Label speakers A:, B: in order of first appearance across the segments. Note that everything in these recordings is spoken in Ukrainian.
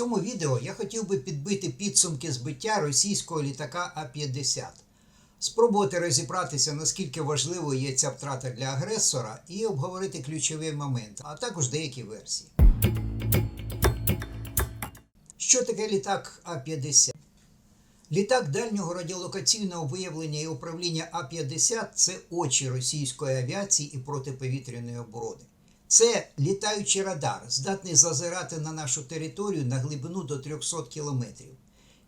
A: цьому відео я хотів би підбити підсумки збиття російського літака А-50, спробувати розібратися, наскільки важливою є ця втрата для агресора, і обговорити ключові моменти, а також деякі версії. Що таке літак А-50? Літак дальнього радіолокаційного виявлення і управління А-50 це очі російської авіації і протиповітряної оборони. Це літаючий радар, здатний зазирати на нашу територію на глибину до 300 кілометрів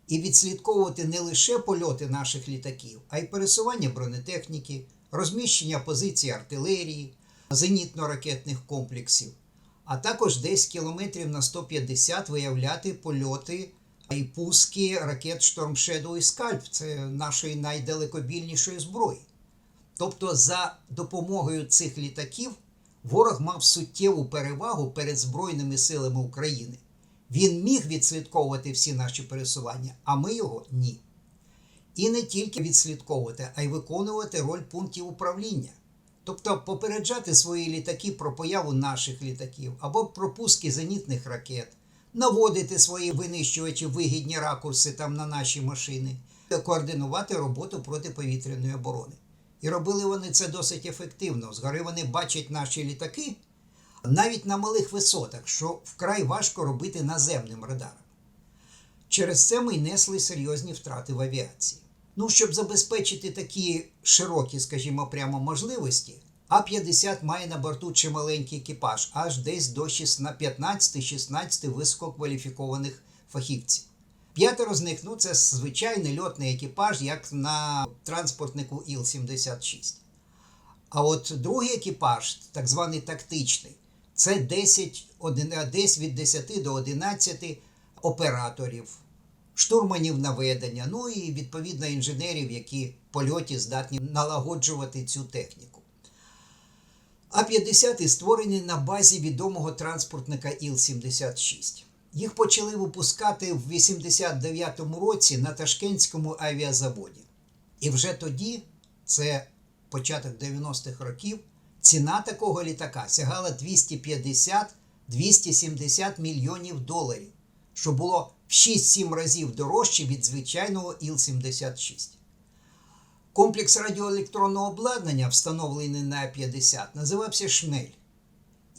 A: і відслідковувати не лише польоти наших літаків, а й пересування бронетехніки, розміщення позицій артилерії, зенітно-ракетних комплексів, а також десь кілометрів на 150 виявляти польоти і пуски ракет Storm Shadow і Scalp. Це нашої найдалекобільнішої зброї. Тобто, за допомогою цих літаків ворог мав суттєву перевагу перед Збройними силами України. Він міг відслідковувати всі наші пересування, а ми його ні. І не тільки відслідковувати, а й виконувати роль пунктів управління. Тобто попереджати свої літаки про появу наших літаків або про пуски зенітних ракет, наводити свої винищувачі вигідні ракурси там на наші машини, координувати роботу протиповітряної оборони. І робили вони це досить ефективно. Згори вони бачать наші літаки навіть на малих висотах, що вкрай важко робити наземним радаром. Через це ми несли серйозні втрати в авіації. Ну, щоб забезпечити такі широкі, скажімо, прямо можливості, А-50 має на борту чималенький екіпаж, аж десь до 15-16 висококваліфікованих фахівців. П'ятеро з них ну, це звичайний льотний екіпаж, як на транспортнику Іл-76. А от другий екіпаж, так званий тактичний, це 10, один- десь від 10 до 11 операторів, штурманів наведення, ну і відповідно інженерів, які в польоті здатні налагоджувати цю техніку. А-50 створені на базі відомого транспортника Іл-76. Їх почали випускати в 89-му році на Ташкентському авіазаводі. І вже тоді, це початок 90-х років, ціна такого літака сягала 250-270 мільйонів доларів, що було в 6-7 разів дорожче від звичайного Іл-76. Комплекс радіоелектронного обладнання, встановлений на А-50, називався Шмель.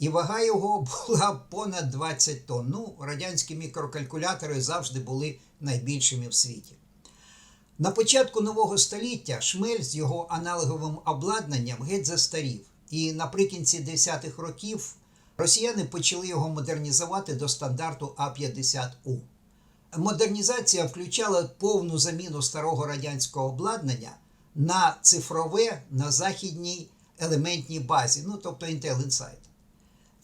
A: І вага його була понад 20 тонн. Ну, радянські мікрокалькулятори завжди були найбільшими в світі. На початку нового століття Шмель з його аналоговим обладнанням геть застарів. І наприкінці 10-х років росіяни почали його модернізувати до стандарту А-50У. Модернізація включала повну заміну старого радянського обладнання на цифрове на західній елементній базі, ну тобто Intel Insight.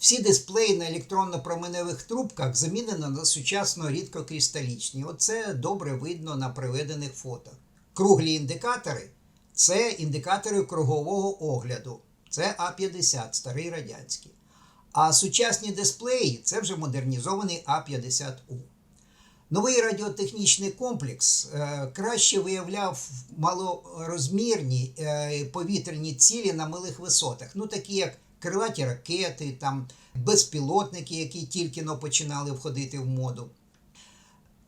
A: Всі дисплеї на електронно-променевих трубках замінено на сучасно рідкокристалічні. Оце добре видно на приведених фото. Круглі індикатори це індикатори кругового огляду. Це А50, старий радянський. А сучасні дисплеї це вже модернізований А50У. Новий радіотехнічний комплекс е, краще виявляв малорозмірні е, повітряні цілі на малих висотах, ну такі як крилаті ракети, там, безпілотники, які тільки но починали входити в моду.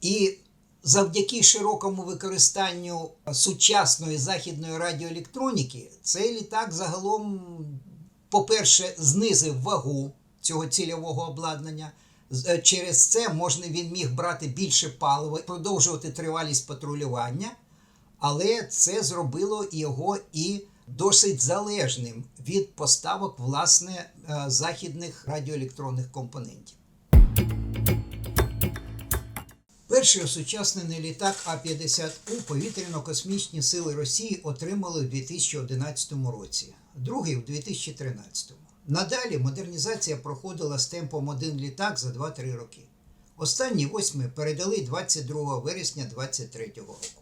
A: І завдяки широкому використанню сучасної західної радіоелектроніки, цей літак загалом, по-перше, знизив вагу цього цільового обладнання. Е, Через це можна він міг брати більше палива, продовжувати тривалість патрулювання, але це зробило його і досить залежним від поставок власне е, західних радіоелектронних компонентів. Перший осучаснений літак А-50У повітряно-космічні сили Росії отримали у 2011 році, другий у 2013. Надалі модернізація проходила з темпом один літак за 2-3 роки. Останні восьми передали 22 вересня 2023 року.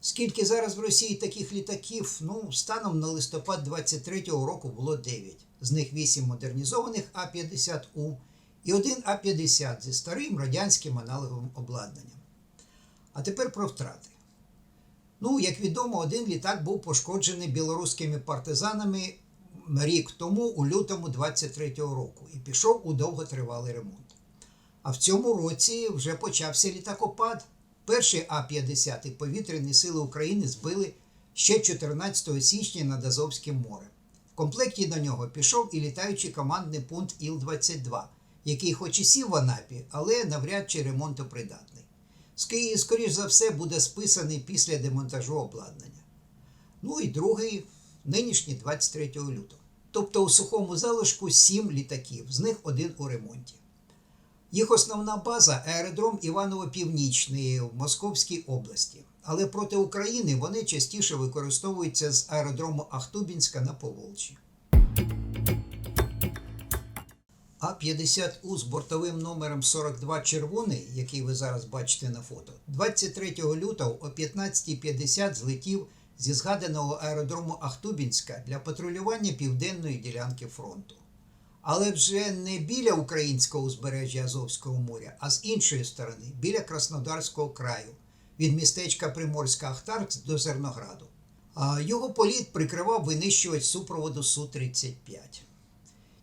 A: Скільки зараз в Росії таких літаків? Ну, станом на листопад 23-го року було 9. З них 8 модернізованих А-50У і один А-50 зі старим радянським аналоговим обладнанням. А тепер про втрати. Ну, як відомо, один літак був пошкоджений білоруськими партизанами рік тому, у лютому 23-го року, і пішов у довготривалий ремонт. А в цьому році вже почався літакопад. Перший А-50 повітряні сили України збили ще 14 січня над Азовським морем. В комплекті до нього пішов і літаючий командний пункт Іл-22, який хоч і сів в Анапі, але навряд чи ремонтопридатний. Ски- Скоріш за все, буде списаний після демонтажу обладнання. Ну і другий нинішній 23 лютого. Тобто у сухому залишку 7 літаків, з них один у ремонті. Їх основна база аеродром Іваново-Північний в Московській області. Але проти України вони частіше використовуються з аеродрому Ахтубінська на Поволжі. А-50У з бортовим номером 42 червоний, який ви зараз бачите на фото, 23 лютого о 15.50 злетів зі згаданого аеродрому Ахтубінська для патрулювання південної ділянки фронту. Але вже не біля українського узбережжя Азовського моря, а з іншої сторони, біля Краснодарського краю, від містечка Приморська Ахтарц до Зернограду. Його політ прикривав винищувач супроводу Су-35.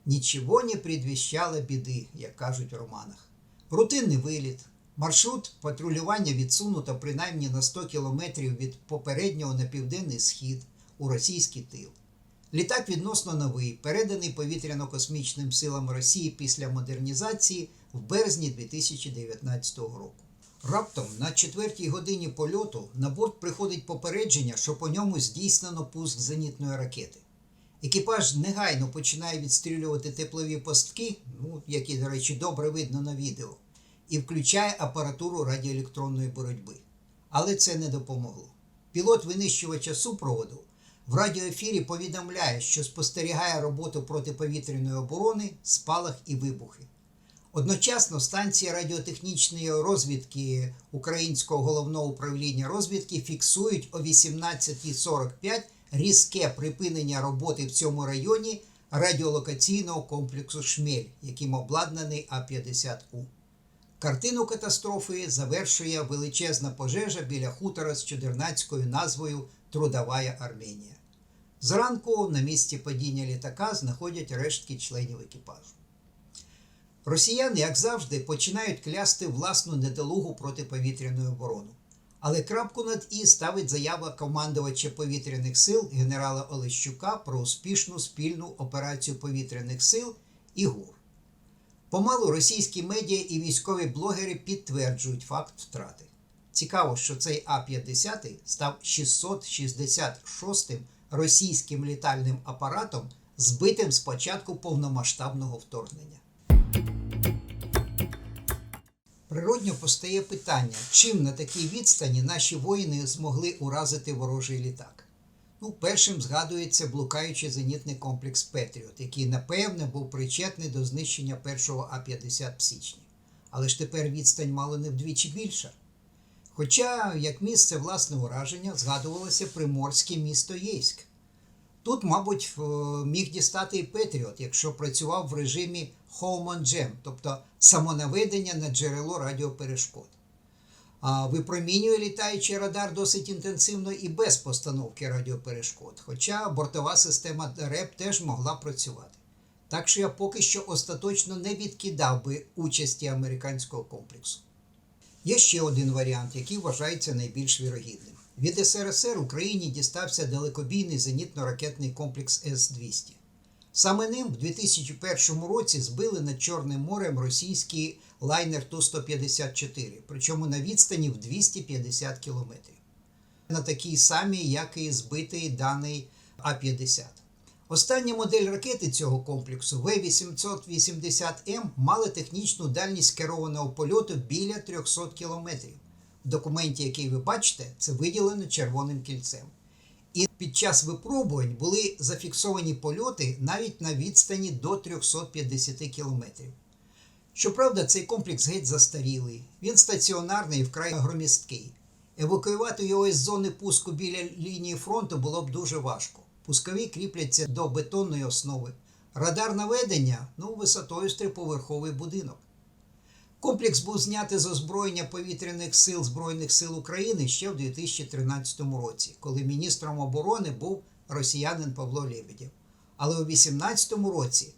A: Нічого не предвіщало біди, як кажуть в романах. Рутинний виліт, маршрут патрулювання відсунуто принаймні на 100 кілометрів від попереднього на південний схід у російський тил. Літак відносно новий, переданий повітряно-космічним силам Росії після модернізації в березні 2019 року. Раптом на четвертій годині польоту на борт приходить попередження, що по ньому здійснено пуск зенітної ракети. Екіпаж негайно починає відстрілювати теплові постки, ну, які, до речі, добре видно на відео, і включає апаратуру радіоелектронної боротьби. Але це не допомогло. Пілот винищувача супроводу в радіоефірі повідомляє, що спостерігає роботу протиповітряної оборони, спалах і вибухи. Одночасно станція радіотехнічної розвідки Українського головного управління розвідки фіксують о 18.45 різке припинення роботи в цьому районі радіолокаційного комплексу Шмель, яким обладнаний А-50У. Картину катастрофи завершує величезна пожежа біля хутора з чудернацькою назвою Трудовая Арменія. Зранку на місці падіння літака знаходять рештки членів екіпажу. Росіяни, як завжди, починають клясти власну недолугу протиповітряну оборону. Але крапку над і ставить заява командувача повітряних сил генерала Олещука про успішну спільну операцію повітряних сил і ГУР. Помалу російські медіа і військові блогери підтверджують факт втрати. Цікаво, що цей А-50 став 666-м російським літальним апаратом, збитим з початку повномасштабного вторгнення. Природньо постає питання, чим на такій відстані наші воїни змогли уразити ворожий літак. Ну, першим згадується блукаючий зенітний комплекс Петріот, який, напевне, був причетний до знищення першого А-50 в січні. Але ж тепер відстань мало не вдвічі більша. Хоча, як місце власне ураження, згадувалося приморське місто Єйськ. Тут, мабуть, е, міг дістати і Петріот, якщо працював в режимі Home on Jam, тобто самонаведення на джерело радіоперешкод. А випромінює літаючий радар досить інтенсивно і без постановки радіоперешкод, хоча бортова система РЕП теж могла працювати. Так що я поки що остаточно не відкидав би участі американського комплексу. Є ще один варіант, який вважається найбільш вірогідним. Від СРСР Україні дістався далекобійний зенітно-ракетний комплекс С-200. Саме ним в 2001 році збили над Чорним морем російський лайнер Ту-154, причому на відстані в 250 кілометрів. На такій самій, як і збитий даний А-50. Остання модель ракети цього комплексу В-880М мала технічну дальність керованого польоту біля 300 кілометрів. В документі, який ви бачите, це виділено червоним кільцем. І під час випробувань були зафіксовані польоти навіть на відстані до 350 кілометрів. Щоправда, цей комплекс геть застарілий, він стаціонарний і вкрай громісткий. Евакуювати його із зони пуску біля лінії фронту було б дуже важко. Пускові кріпляться до бетонної основи. Радар наведення ну, висотою з будинок. Комплекс був знятий з озброєння повітряних сил Збройних сил України ще в 2013 році, коли міністром оборони був росіянин Павло Лебедєв. Але у 2018 році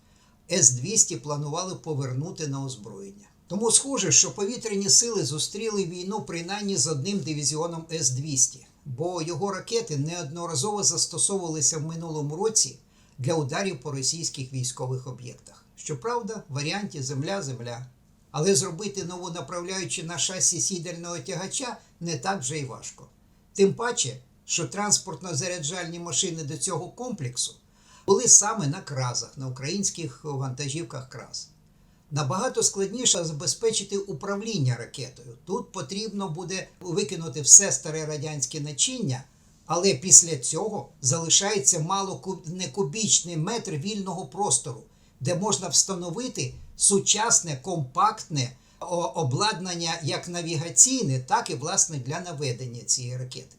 A: С-200 планували повернути на озброєння. Тому схоже, що повітряні сили зустріли війну принаймні з одним дивізіоном С-200, бо його ракети неодноразово застосовувалися в минулому році для ударів по російських військових об'єктах. Щоправда, в варіанті Земля-Земля. Але зробити нову направляючи на шасі сідального тягача не так вже й важко. Тим паче, що транспортно-заряджальні машини до цього комплексу були саме на кразах, на українських вантажівках краз. Набагато складніше забезпечити управління ракетою. Тут потрібно буде викинути все старе радянське начиння, але після цього залишається мало не кубічний метр вільного простору, де можна встановити сучасне компактне обладнання як навігаційне, так і власне для наведення цієї ракети.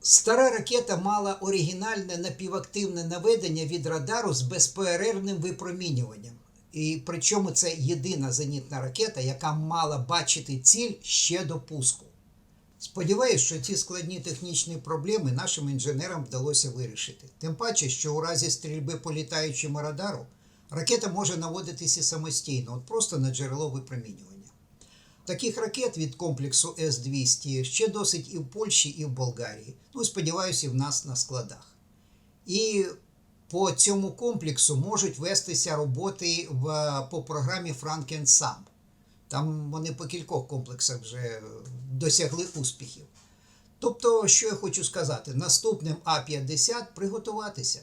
A: Стара ракета мала оригінальне напівактивне наведення від радару з безперервним випромінюванням. І причому це єдина зенітна ракета, яка мала бачити ціль ще до пуску. Сподіваюсь, що ці складні технічні проблеми нашим інженерам вдалося вирішити. Тим паче, що у разі стрільби по літаючому радару ракета може наводитися самостійно, от просто на джерело випромінювання. Таких ракет від комплексу С-200 ще досить і в Польщі, і в Болгарії. Ну, сподіваюся, і в нас на складах. І по цьому комплексу можуть вестися роботи в, по програмі Franken-SAM. Там вони по кількох комплексах вже досягли успіхів. Тобто, що я хочу сказати, наступним А-50 приготуватися.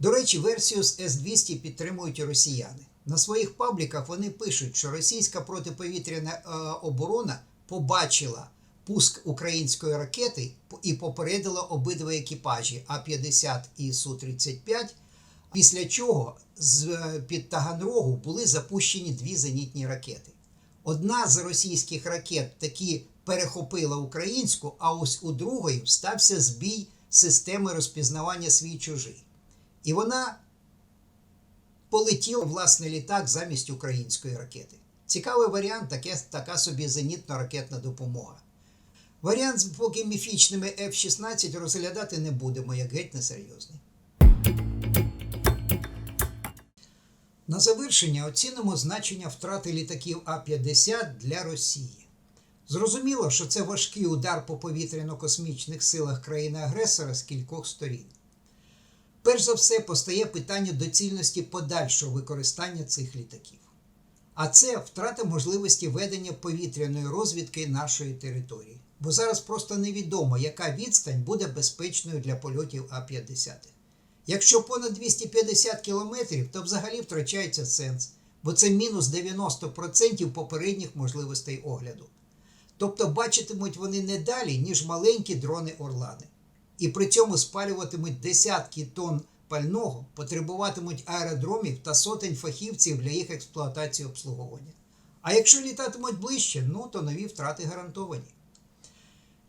A: До речі, версію з С-200 підтримують росіяни. На своїх пабліках вони пишуть, що російська протиповітряна е, оборона побачила пуск української ракети і попередила обидва екіпажі А-50 і Су-35, після чого з під Таганрогу були запущені дві зенітні ракети. Одна з російських ракет таки перехопила українську, а ось у другої стався збій системи розпізнавання свій чужий. І вона полетіла власне літак замість української ракети. Цікавий варіант, таке, така собі зенітно-ракетна допомога. Варіант з поки міфічними F-16 розглядати не будемо, як геть несерйозний. На завершення оцінимо значення втрати літаків А-50 для Росії. Зрозуміло, що це важкий удар по повітряно-космічних силах країни-агресора з кількох сторін. Перш за все постає питання доцільності подальшого використання цих літаків. А це втрата можливості ведення повітряної розвідки нашої території. Бо зараз просто невідомо, яка відстань буде безпечною для польотів А-50. Якщо понад 250 кілометрів, то взагалі втрачається сенс, бо це мінус 90% попередніх можливостей огляду. Тобто бачитимуть вони не далі, ніж маленькі дрони Орлани. І при цьому спалюватимуть десятки тонн пального, потребуватимуть аеродромів та сотень фахівців для їх експлуатації обслуговування. А якщо літатимуть ближче, ну то нові втрати гарантовані.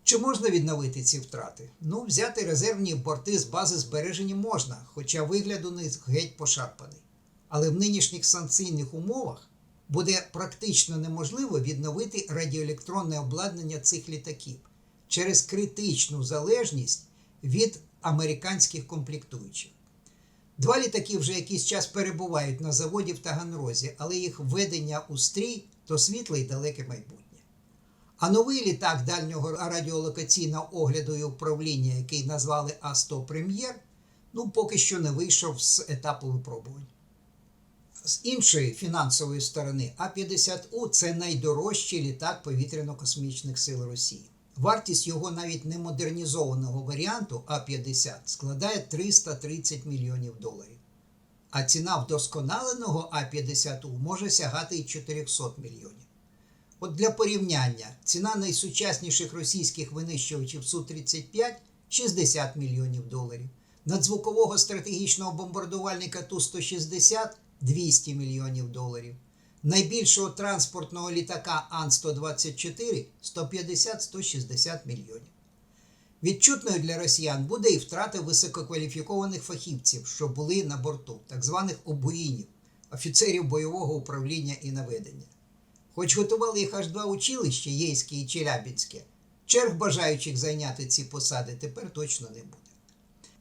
A: Чи можна відновити ці втрати? Ну, взяти резервні борти з бази збереження можна, хоча вигляд у них геть пошарпаний. Але в нинішніх санкційних умовах буде практично неможливо відновити радіоелектронне обладнання цих літаків через критичну залежність від американських комплектуючих. Два літаки вже якийсь час перебувають на заводі в Таганрозі, але їх введення у стрій то світле й далеке майбутнє. А новий літак дальнього радіолокаційного огляду і управління, який назвали А100 Прем'єр, ну поки що не вийшов з етапу випробувань. З іншої фінансової сторони, А-50У це найдорожчий літак повітряно-космічних сил Росії. Вартість його навіть не модернізованого варіанту А-50 складає 330 мільйонів доларів. А ціна вдосконаленого А-50У може сягати і 400 мільйонів. От для порівняння, ціна найсучасніших російських винищувачів Су-35 60 мільйонів доларів, надзвукового стратегічного бомбардувальника Ту-160 200 мільйонів доларів, найбільшого транспортного літака Ан-124 150-160 мільйонів. Відчутною для росіян буде і втрата висококваліфікованих фахівців, що були на борту, так званих обоїнів, офіцерів бойового управління і наведення. Хоч готували їх аж два училища Єйське і Челябінське, черг бажаючих зайняти ці посади тепер точно не буде.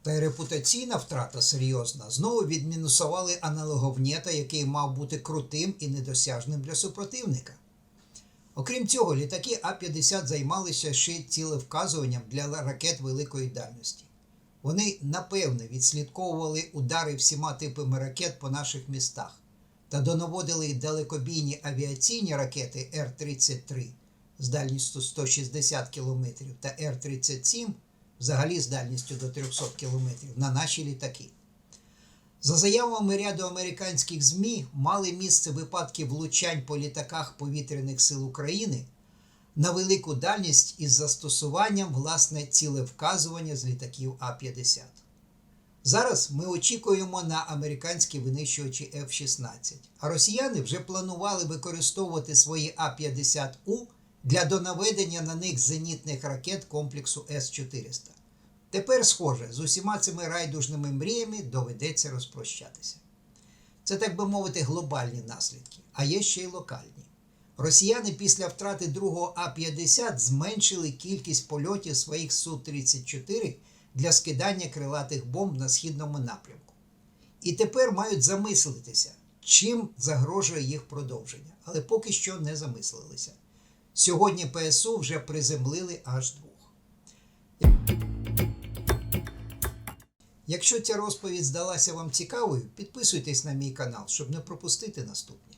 A: Та й репутаційна втрата серйозна. Знову відмінусували аналоговнєта, який мав бути крутим і недосяжним для супротивника. Окрім цього, літаки А-50 займалися ще цілевказуванням для ракет великої дальності. Вони напевне відслідковували удари всіма типами ракет по наших містах та донаводили далекобійні авіаційні ракети Р-33 з дальністю 160 км та Р-37 взагалі з дальністю до 300 км на наші літаки. За заявами ряду американських ЗМІ, мали місце випадки влучань по літаках повітряних сил України на велику дальність із застосуванням власне цілевказування з літаків А-50. Зараз ми очікуємо на американські винищувачі F-16, а росіяни вже планували використовувати свої А-50У для донаведення на них зенітних ракет комплексу С-400. Тепер, схоже, з усіма цими райдужними мріями доведеться розпрощатися. Це, так би мовити, глобальні наслідки, а є ще й локальні. Росіяни після втрати другого А-50 зменшили кількість польотів своїх Су-34 для скидання крилатих бомб на східному напрямку. І тепер мають замислитися, чим загрожує їх продовження, але поки що не замислилися. Сьогодні ПСУ вже приземлили аж двох. Якщо ця розповідь здалася вам цікавою, підписуйтесь на мій канал, щоб не пропустити наступні.